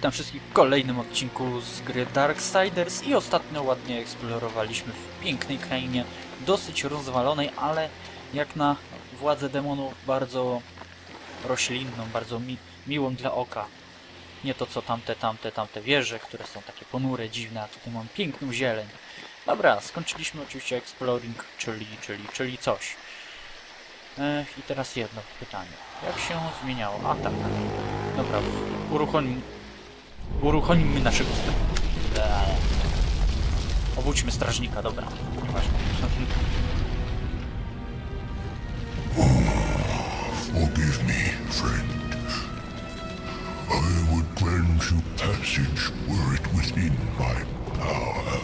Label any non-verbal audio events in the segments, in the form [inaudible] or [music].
Witam wszystkich w kolejnym odcinku z gry Darksiders i ostatnio ładnie eksplorowaliśmy w pięknej krainie, dosyć rozwalonej, ale jak na władzę demonów bardzo roślinną, bardzo mi miłą dla oka. Nie to co tamte, tamte, tamte wieże, które są takie ponure, dziwne, a tutaj mam piękną zieleń. Dobra, skończyliśmy oczywiście exploring, czyli, czyli, czyli coś. Ech, I teraz jedno pytanie. Jak się zmieniało? A tak. Dobra, uruchomimy, Forgive me, friend. I would grant you passage were it within my power.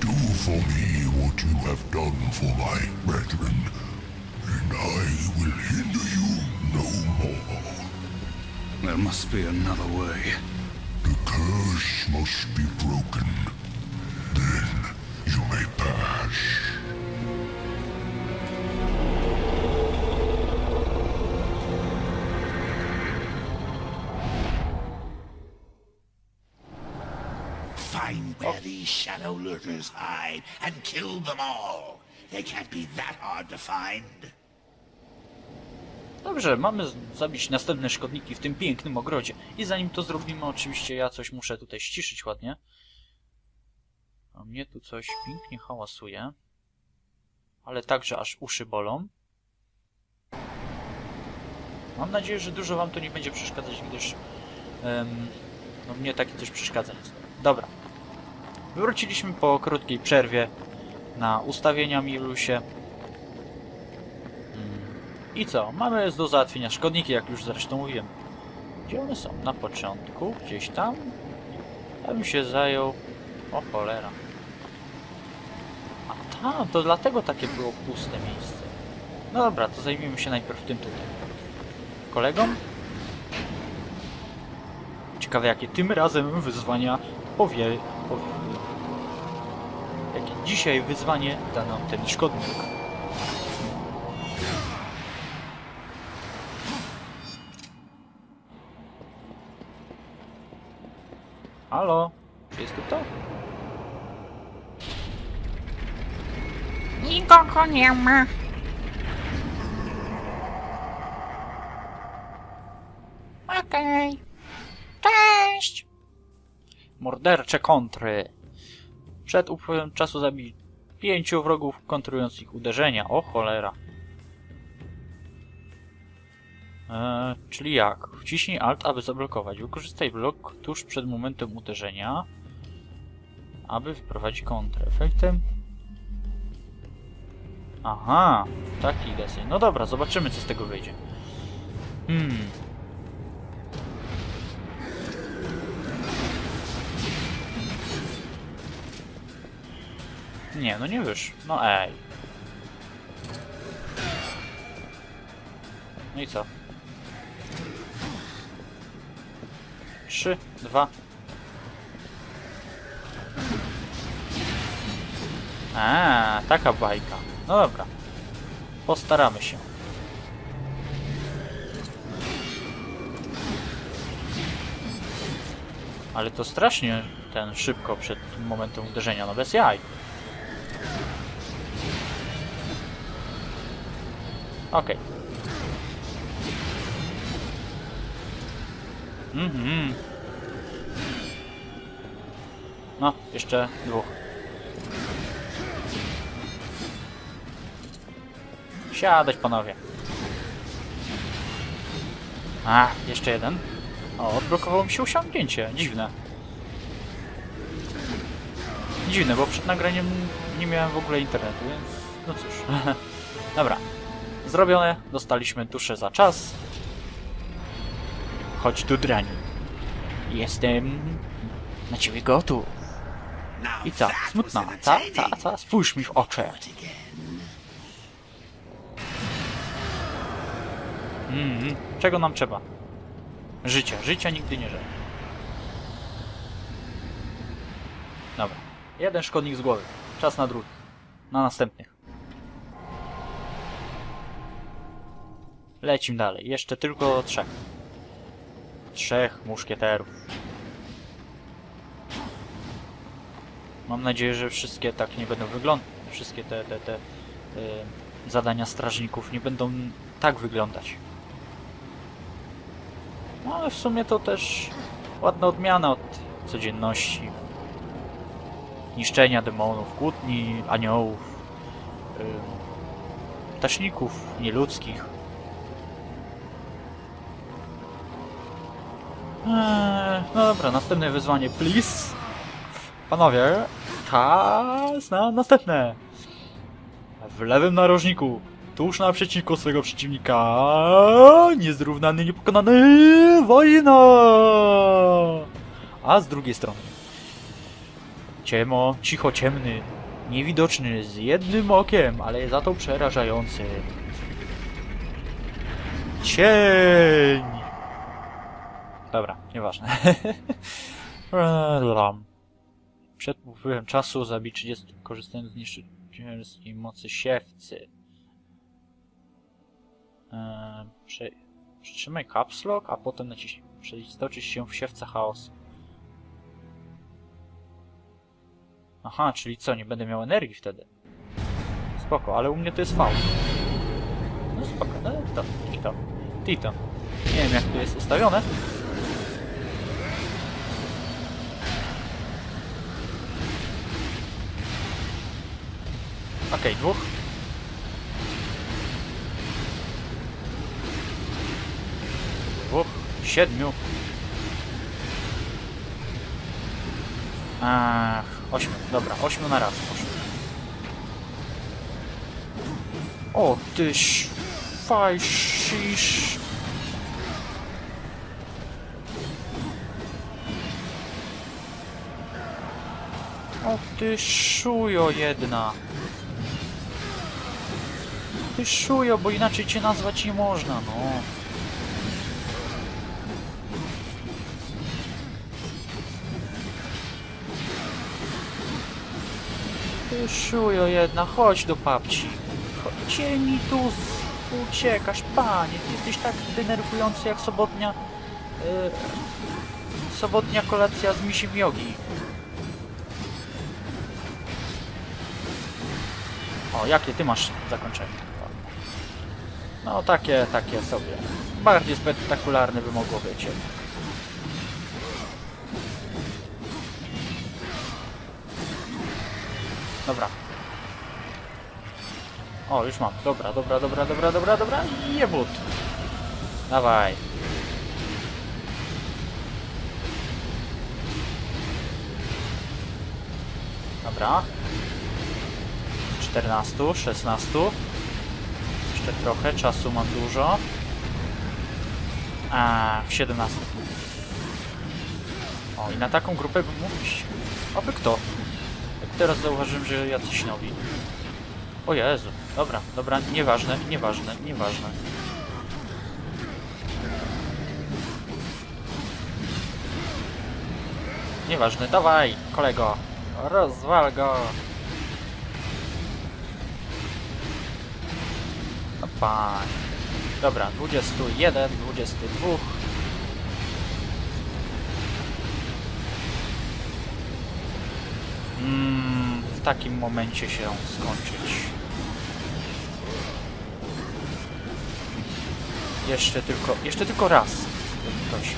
Do for me what you have done for my brethren, and I will hinder you no more. There must be another way. The curse must be broken. Then you may pass. Find where these shadow lurkers hide and kill them all. They can't be that hard to find. Dobrze, mamy zabić następne szkodniki w tym pięknym ogrodzie. I zanim to zrobimy, oczywiście ja coś muszę tutaj ściszyć ładnie. A mnie tu coś pięknie hałasuje. Ale także aż uszy bolą. Mam nadzieję, że dużo wam to nie będzie przeszkadzać, gdyż em, no mnie takie coś przeszkadza. Dobra. Wróciliśmy po krótkiej przerwie na ustawienia Milusie. I co? Mamy do załatwienia szkodniki, jak już zresztą mówiłem. Gdzie one są? Na początku? Gdzieś tam? Ja bym się zajął... O cholera. A tam, to dlatego takie było puste miejsce. No dobra, to zajmiemy się najpierw tym tutaj. Kolegą? Ciekawe, jakie tym razem wyzwania powie... powie... Jakie dzisiaj wyzwanie da nam ten szkodnik. Halo? Czy jest tu kto? Nikogo nie ma. Okej. Cześć! Mordercze kontry. Przed upływem czasu zabij pięciu wrogów, kontrując ich uderzenia. O cholera. Eee, czyli jak? Wciśnij Alt, aby zablokować. Wykorzystaj blok tuż przed momentem uderzenia, aby wprowadzić kontrę. Efektem... Aha, taki deseń. No dobra, zobaczymy co z tego wyjdzie. Hmm. Nie, no nie wysz. No ej. No i co? Trzy, dwa. A, taka bajka. No dobra. Postaramy się. Ale to strasznie ten szybko przed momentem uderzenia, no bez jaj. Okej. Mhm. No, jeszcze dwóch. Siadać, panowie. A, jeszcze jeden. O, odblokowało mi się osiągnięcie. Dziwne. Dziwne, bo przed nagraniem nie miałem w ogóle internetu, więc no cóż. [laughs] Dobra. Zrobione, dostaliśmy duszę za czas. Chodź tu, drani. Jestem na ciebie gotów. I co? Smutna. Co? Co? Co? Spójrz mi w oczy. Mhm. Czego nam trzeba? Życia. Życia nigdy nie żal. Dobra. Jeden szkodnik z głowy. Czas na drugi. Na następnych. Lecim dalej. Jeszcze tylko trzech. Trzech muszkieterów. Mam nadzieję, że wszystkie tak nie będą wyglądać. Wszystkie te, te, te y, zadania strażników nie będą tak wyglądać. No ale w sumie to też ładna odmiana od codzienności. Niszczenia demonów, kłótni, aniołów, y, ptaszników nieludzkich. Eee, no dobra, następne wyzwanie, please. Panowie, czas na następne. W lewym narożniku, tuż naprzeciwko swojego przeciwnika, niezrównany, niepokonany, wojna! A z drugiej strony, ciemo, cicho ciemny, niewidoczny, z jednym okiem, ale za to przerażający. Cień! Dobra, nieważne. Przed upływem czasu zabij 30 korzystając z niszczycielskiej mocy siewcy. Eee, prze... Przytrzymaj caps lock, a potem naciśnij przeistoczyć się w siewca chaosu. Aha, czyli co, nie będę miał energii wtedy? Spoko, ale u mnie to jest V. No spoko, no to, Tito. Tito. Nie wiem jak to jest ustawione. Okej, dwóch. Dwóch. Siedmiu. Ach, ośmiu. Dobra, ośmiu na raz. Ośmiu. O, tyś... Fajszisz... O ty szujo jedna. Ty szujo, bo inaczej cię nazwać nie można, no. Ty szujo jedna, chodź do babci. Chodźcie mi tu uciekasz, panie. Ty jesteś tak denerwujący jak sobotnia... y, sobotnia kolacja z misim jogi. O, jakie ty masz zakończenie? No takie, takie sobie. Bardziej spektakularne by mogło być. Dobra. O, już mam. Dobra, dobra, dobra, dobra, dobra, dobra. Jebut. Dawaj. Dobra. 14, 16. Jeszcze trochę, czasu mam dużo. A, 17. O, i na taką grupę bym mógł iść. Oby kto. Teraz zauważyłem, że jacyś nowi. O Jezu. Dobra, dobra, nieważne, nieważne, nieważne. Nieważne, dawaj, kolego. Rozwal go. Panie. Dobra, 21, 22. Mm, w takim momencie się skończyć. Jeszcze tylko, jeszcze tylko raz. Ktoś.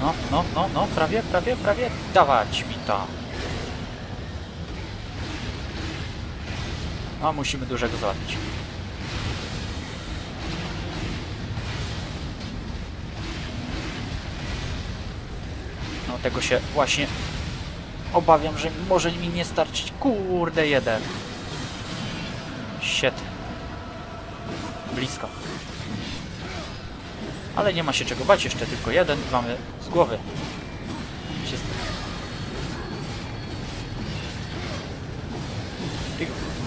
No, no, no, no, prawie, prawie, prawie. Dawać mi to. A musimy dużego załatwić. No tego się właśnie obawiam, że może mi nie starczyć. Kurde, jeden. Shit. Blisko. Ale nie ma się czego bać, jeszcze tylko jeden mamy z głowy.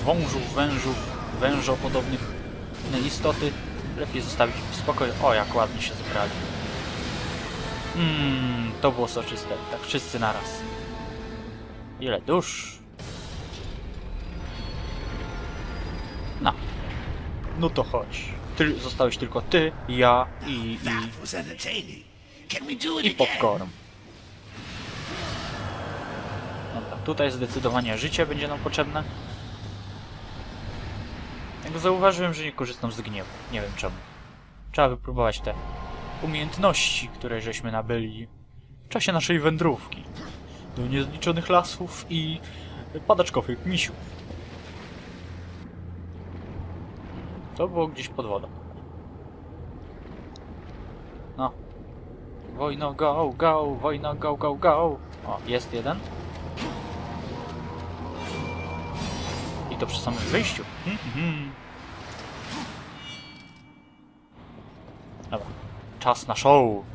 Wążów, wężów, wężopodobnych istoty lepiej zostawić w spokoju. O, jak ładnie się zebrali. Mmm, to było soczyste. Tak wszyscy naraz. Ile dusz? No. No to chodź. Ty, zostałeś tylko ty, ja i, i, i popcorn. Dobra, tutaj zdecydowanie życie będzie nam potrzebne. Jak zauważyłem, że nie korzystam z gniewu. Nie wiem czemu. Trzeba wypróbować te umiejętności, które żeśmy nabyli w czasie naszej wędrówki do niezliczonych lasów i padaczkowych misiów. To było gdzieś pod wodą. No. Wojno go, go, wojno go, go, go. O, jest jeden. To przy samym wyjściu. Hmm. Dobra. Czas na show.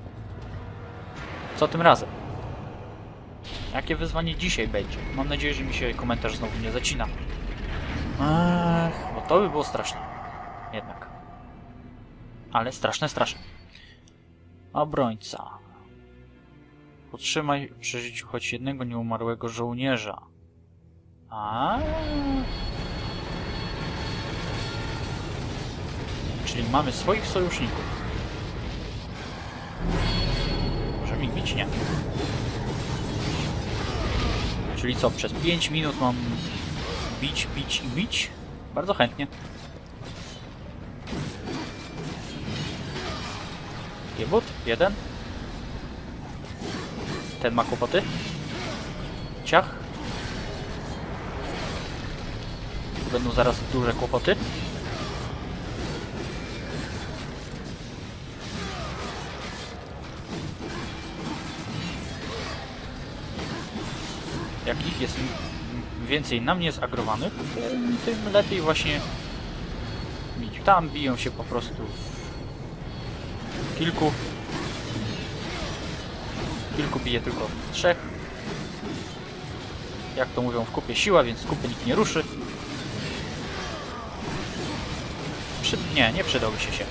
Co tym razem? Jakie wyzwanie dzisiaj będzie? Mam nadzieję, że mi się komentarz znowu nie zacina. Ech, bo to by było straszne. Jednak. Ale straszne, straszne. Obrońca. Utrzymaj przy życiu choć jednego nieumarłego żołnierza. A. Czyli mamy swoich sojuszników. Może mi bić? Nie. Czyli co, przez 5 minut mam bić, bić i bić? Bardzo chętnie. Jebut? Jeden. Ten ma kłopoty. Ciach. Będą zaraz duże kłopoty. Jest więcej na mnie zagrowanych, tym, lepiej właśnie bić. Tam biją się po prostu kilku. Kilku bije tylko trzech. Jak to mówią w kupie siła, więc kupy nikt nie ruszy. Przy... Nie, nie przydałby się się.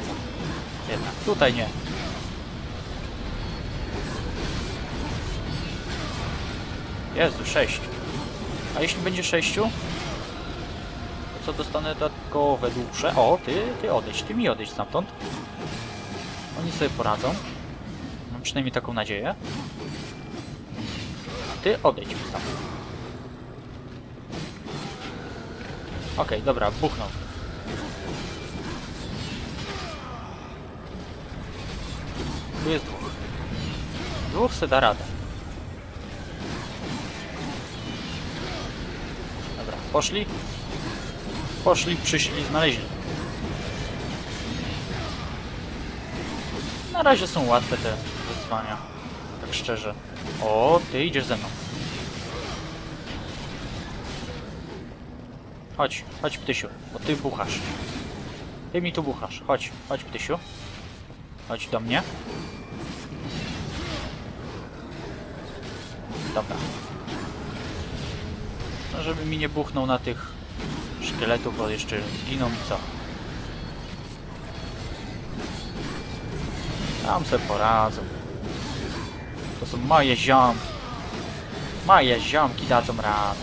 Jednak, tutaj nie. Jezu, sześć. A jeśli będzie sześciu? To co dostanę dodatkowe dłuższe? O, ty, ty odejdź, ty mi odejdź stamtąd. Oni sobie poradzą. Mam przynajmniej taką nadzieję. A ty odejdź mi stamtąd. Okej, dobra, buchnął. Tu jest dwóch. Dwóch se da radę. Poszli. Poszli, przyszli, znaleźli. Na razie są łatwe te wyzwania. Tak szczerze. O, ty idziesz ze mną. Chodź, chodź ptysiu, bo ty buchasz. Ty mi tu buchasz. Chodź, chodź ptysiu. Chodź do mnie. Dobra. Żeby mi nie buchnął na tych szkieletów, bo jeszcze zginą i co? Tam se poradzą. To są moje ziom. Moje ziomki dadzą radę.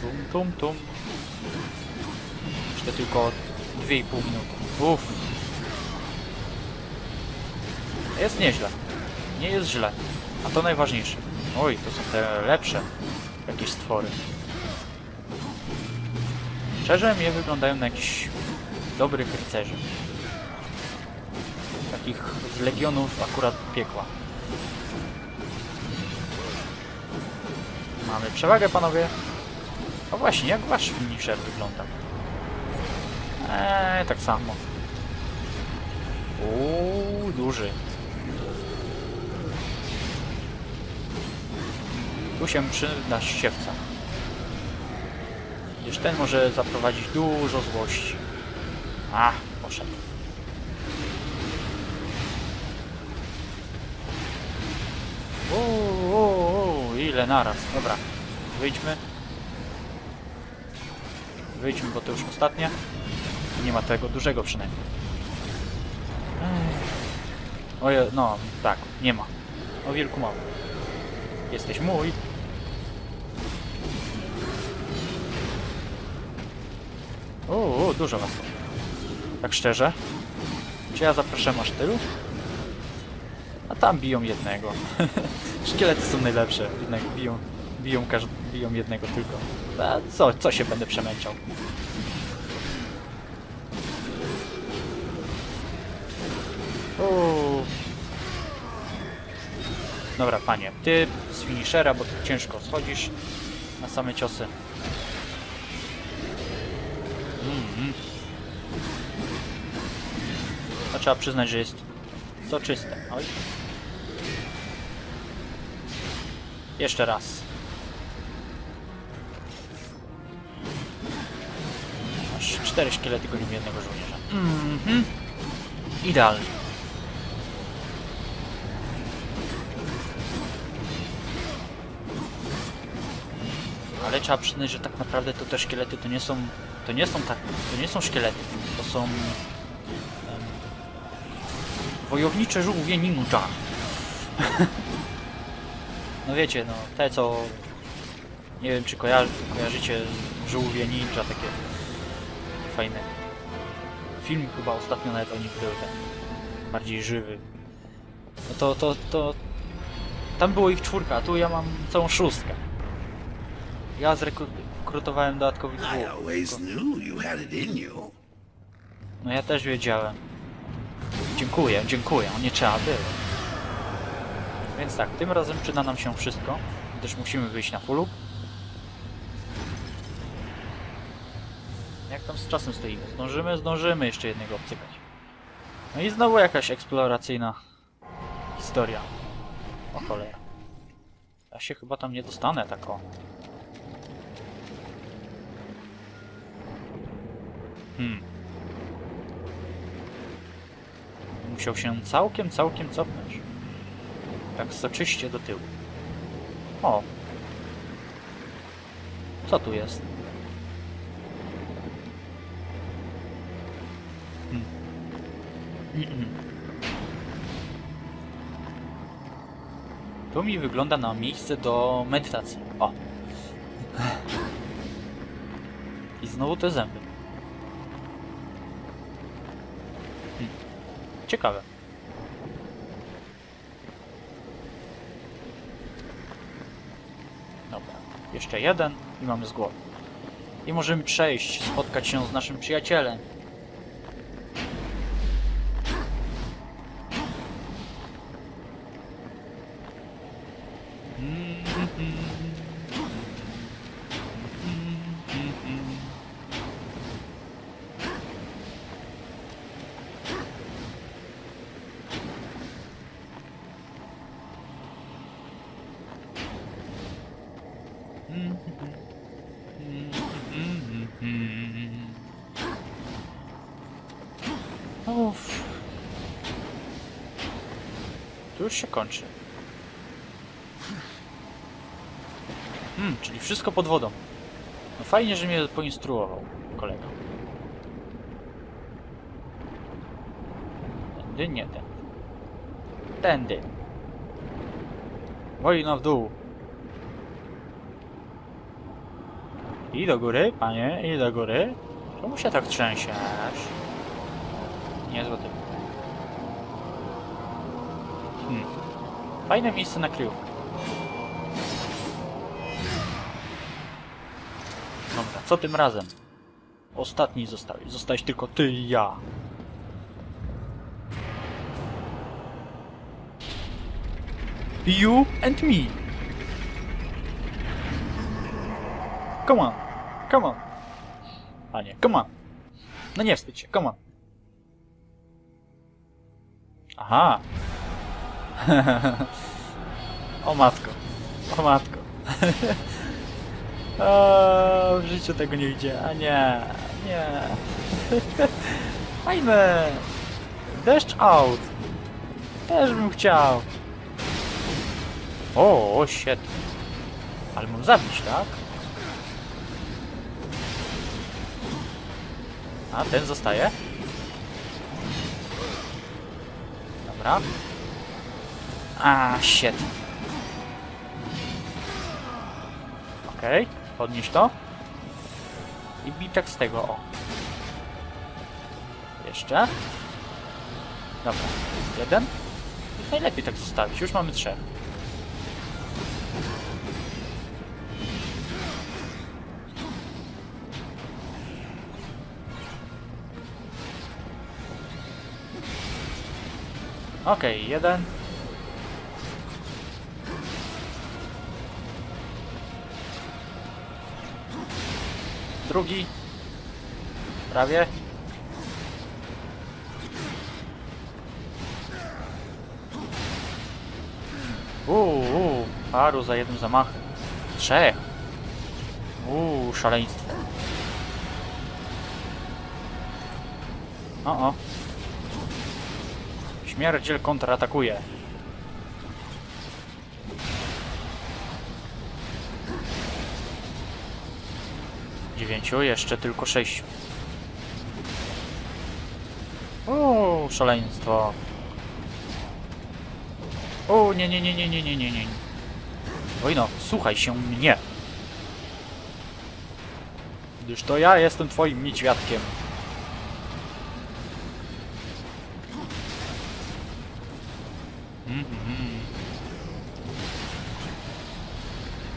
Tum, tum, tum. Jeszcze tylko 2,5 minuty. Uff. Jest nieźle. Nie jest źle. A to najważniejsze. Oj, to są te lepsze jakieś stwory. Szczerze mnie wyglądają na jakichś dobrych rycerzy. Takich z legionów akurat piekła. Mamy przewagę, panowie. No właśnie, jak wasz finisher wygląda? Eee, tak samo. Uuu, duży. Tu się przyda siewca. Gdyż ten może zaprowadzić dużo złości. A, poszedł. Uuu, ile naraz. Dobra, wyjdźmy. Wyjdźmy, bo to już ostatnie. Nie ma tego dużego przynajmniej. Oje, no, tak, nie ma. O wielku mało. Jesteś mój. Uuu, dużo was. Tak szczerze. Czy ja zapraszam aż tylu? A tam biją jednego. [laughs] Szkielety są najlepsze. Jednego biją, biją, biją jednego tylko. A co, co się będę przemęczał? Uuu. Dobra, panie, ty z finishera, bo ty ciężko schodzisz na same ciosy. Mhm. To trzeba przyznać, że jest soczyste. Oj. Jeszcze raz. Aż cztery szkielety gonią jednego żołnierza. Mhm. Idealnie. Ale trzeba przyznać, że tak naprawdę to te szkielety to nie są. To nie są tak. To nie są szkielety. To są. em, wojownicze żółwie ninja. [laughs] no wiecie, no te co. Nie wiem czy kojarzy, kojarzycie żółwie ninja takie fajne. Film chyba ostatnio nawet o nich był ten bardziej żywy. No to, to, to. Tam było ich czwórka, a tu ja mam całą szóstkę. Ja zrekrutowałem dodatkowych I dwóch. No ja też wiedziałem. Dziękuję, dziękuję, nie trzeba było. Więc tak, tym razem przyda nam się wszystko, gdyż musimy wyjść na fullu. Jak tam z czasem stoimy? Zdążymy? Zdążymy jeszcze jednego obcykać. No i znowu jakaś eksploracyjna historia. O cholera. Ja się chyba tam nie dostanę tak o. Hmm. Musiał się całkiem, całkiem cofnąć. Tak soczyście do tyłu. O! Co tu jest? Hmm. Mi wygląda na miejsce do medytacji. O! I znowu te zęby. Ciekawe. Dobra, jeszcze jeden i mamy z głowy. I możemy przejść, spotkać się z naszym przyjacielem. Uff. Tu już się kończy. Hmm, czyli wszystko pod wodą. No fajnie, że mnie poinstruował kolega. Tędy, nie tędy. Tędy. Wojna w dół. I do góry, panie, i do góry. Czemu się tak trzęsiesz? Niezły typ. Fajne miejsce na kryjówkę. Dobra, co tym razem? Ostatni zostałeś. Zostałeś tylko ty i ja. You and me. Come on. Come on. A nie, come on. No nie wstydź się, come on. Aha. O matko. O matko. o, w życiu tego nie idzie. A nie. Nie. Fajne. Deszcz out. Też bym chciał. O, o shit. Ale mam zabić, tak? A, ten zostaje? Dobra. A, shit. Okej, podnieś to. I bij tak z tego, o. Jeszcze. Dobra. Jeden. I najlepiej tak zostawić. Już mamy trzech. Okej, jeden. Drugi. Prawie. Uuu, uu, paru za jednym zamachem. Trzech. Uuu, szaleństwo. O, o. Śmierdziel kontratakuje. Dziewięciu, jeszcze tylko sześciu. Uuu, szaleństwo. O, nie, nie, nie, nie, nie, nie, nie, nie. Oj no, słuchaj się mnie. Gdyż to ja jestem twoim niedźwiadkiem. Mhm.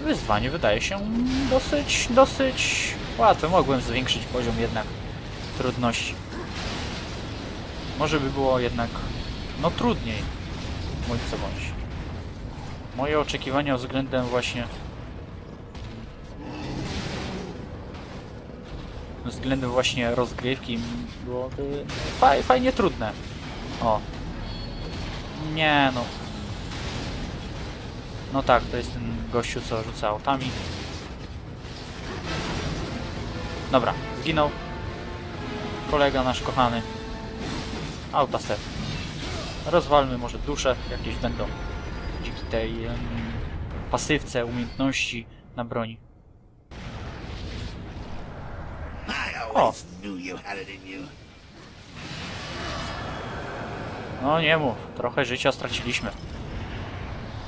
Wyzwanie wydaje się dosyć, dosyć łatwe. Mogłem zwiększyć poziom jednak trudności. Może by było jednak, no trudniej, bądź co bądź. Moje oczekiwania względem właśnie względem właśnie rozgrywki byłoby faj, fajnie trudne. O. Nie no. No tak, to jest ten gościu, co rzuca autami. Dobra, zginął. Kolega nasz kochany. Auta set. Rozwalmy może dusze, jakieś będą dzięki tej em, pasywce, umiejętności na broni. You. No nie mów, trochę życia straciliśmy.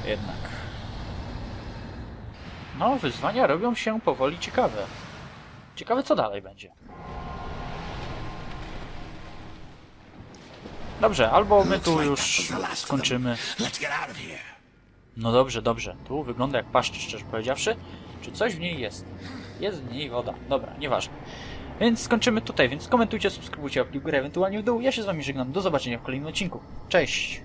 Jednak. No, wyzwania robią się powoli ciekawe. Ciekawe co dalej będzie. Dobrze, albo my tu już skończymy. No dobrze, dobrze. Tu wygląda jak paszcz, szczerze powiedziawszy. Czy coś w niej jest? Jest w niej woda. Dobra, nieważne. Więc skończymy tutaj, więc komentujcie, subskrybujcie, łapki w górę, ewentualnie w dół. Ja się z wami żegnam. Do zobaczenia w kolejnym odcinku. Cześć!